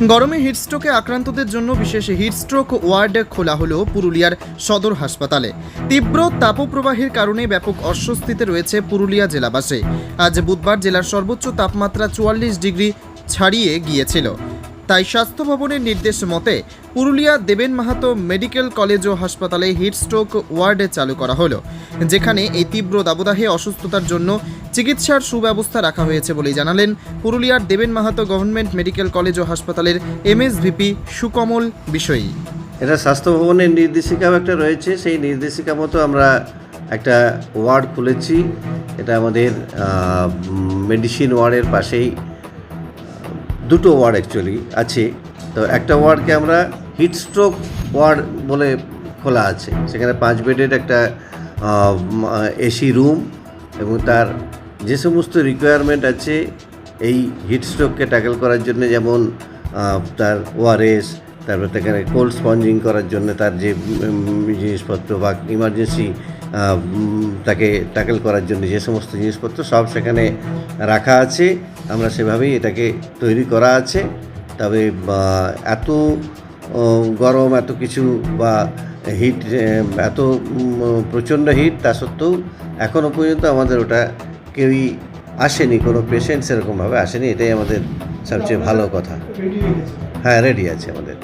গরমে হিটস্ট্রোকে আক্রান্তদের জন্য বিশেষ হিটস্ট্রোক ওয়ার্ড খোলা হলো পুরুলিয়ার সদর হাসপাতালে। তীব্র তাপপ্রবাহের কারণে ব্যাপক অস্বস্তিতে রয়েছে পুরুলিয়া জেলাবাসী। আজ বুধবার জেলার সর্বোচ্চ তাপমাত্রা চুয়াল্লিশ ডিগ্রি ছাড়িয়ে গিয়েছিল। তাই স্বাস্থ্য ভবনের নির্দেশ মতে, পুরুলিয়া দেবেন মাহাতো মেডিকেল কলেজ ও হাসপাতালে হিটস্ট্রোক ওয়ার্ডে চালু করা হলো, যেখানে এই তীব্র দাবদাহে অসুস্থতার জন্য চিকিৎসার সুব্যবস্থা রাখা হয়েছে বলেই জানালেন পুরুলিয়ার Deben Mahato government medical college ও হাসপাতালের এমএসভিপি সুকমল বিষয়ী। এটা স্বাস্থ্য ভবনের নির্দেশিকাও একটা রয়েছে, সেই নির্দেশিকা মতো আমরা একটা ওয়ার্ড খুলেছি। এটা আমাদের মেডিসিন ওয়ার্ডের পাশেই দুটো ওয়ার্ড অ্যাকচুয়ালি আছে। তো একটা ওয়ার্ডকে আমরা হিটস্ট্রোক ওয়ার্ড বলে খোলা আছে। সেখানে পাঁচ বেডের একটা এসি রুম এবং তার যে সমস্ত রিকোয়ারমেন্ট আছে এই হিটস্ট্রোককে ট্যাকেল করার জন্য যেমন তার ওআরএস তারপর সেখানে কোল্ড স্পঞ্জিং করার জন্য তার যে জিনিসপত্র বা ইমার্জেন্সি তাকে ট্যাকেল করার জন্য যে সমস্ত জিনিসপত্র সব সেখানে রাখা আছে। আমরা সেভাবেই এটাকে তৈরি করা আছে। তবে এত গরম, এত কিছু, বা, হিট এত প্রচণ্ড হিট, তা সত্ত্বেও এখনও পর্যন্ত আমাদের ওটা কেউই আসেনি, কোনো পেশেন্ট সেরকমভাবে আসেনি, এটাই আমাদের সবচেয়ে ভালো কথা। হ্যাঁ রেডি আছে আমাদের।